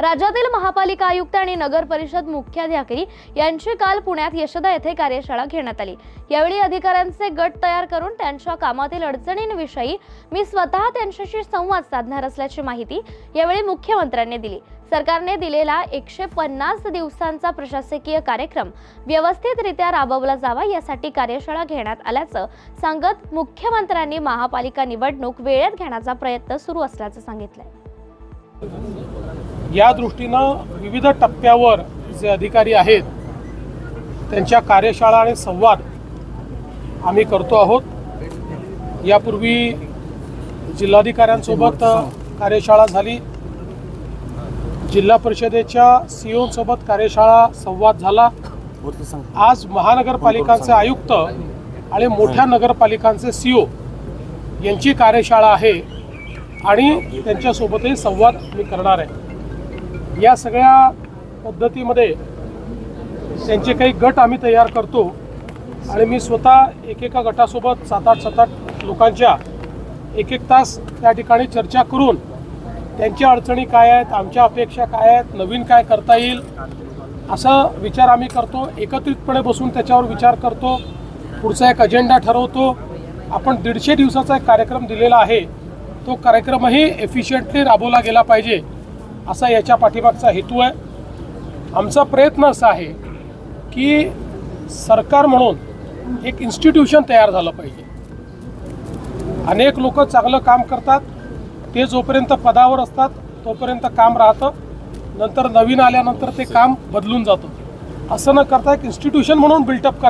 राज्यातील महापालिका आयुक्त आणि नगर परिषद मुख्याधिकारी यांची काल पुण्यात यशदा येथे कार्यशाळा घेण्यात आली. यावेळी अधिकाऱ्यांचे गट तयार करून त्यांच्या कामातील अडचणींविषयी मी स्वतः त्यांच्याशी संवाद साधणार असल्याची माहिती यावेळी मुख्यमंत्र्यांनी दिली. सरकारने दिलेला एकशे पन्नास दिवसांचा प्रशासकीय कार्यक्रम व्यवस्थितरित्या राबवला जावा यासाठी कार्यशाळा घेण्यात आल्याचं सांगत मुख्यमंत्र्यांनी महापालिका निवडणूक वेळेत घेण्याचा प्रयत्न सुरू असल्याचं सांगितलं या दृष्टीनं विविध टप्प्यावर जे अधिकारी आहेत त्यांच्या कार्यशाळा आणि संवाद आम्ही करतो आहोत. यापूर्वी जिल्हाधिकाऱ्यांसोबत कार्यशाळा झाली. जिल्हा परिषदेच्या सीओसोबत कार्यशाळा संवाद झाला. आज महानगरपालिकांचे आयुक्त आणि मोठ्या नगरपालिकांचे सीओ यांची कार्यशाळा आहे आणि त्यांच्यासोबतही संवाद मी करणार आहे. या सगळ्या पद्धतीमध्ये त्यांचे काही गट आम्ही तयार करतो आणि मी स्वतः एकेका गटासोबत सात आठ सात आठ लोकांच्या एक एक तास त्या ठिकाणी चर्चा करून त्यांच्या अडचणी काय आहेत आमच्या अपेक्षा काय आहेत नवीन काय करता येईल असा विचार आम्ही करतो. एकत्रितपणे बसून त्याच्यावर विचार करतो. पुढचा एक अजेंडा ठरवतो. आपण दीडशे दिवसाचा एक कार्यक्रम दिलेला आहे. तो कार्यक्रमही एफिशियंटली राबवला गेला पाहिजे. असा याच्या पाठीमागचा हेतू आहे. आमचा प्रयत्न असा आहे की सरकार म्हणून एक इन्स्टिट्यूशन तयार झालं पाहिजे. अनेक लोक चांगलं काम करतात ते जोपर्यंत पदावर असतात तोपर्यंत काम राहतं नंतर नवीन आल्यानंतर ते काम बदलून जातं. असं न करता एक इन्स्टिट्यूशन म्हणून बिल्टअप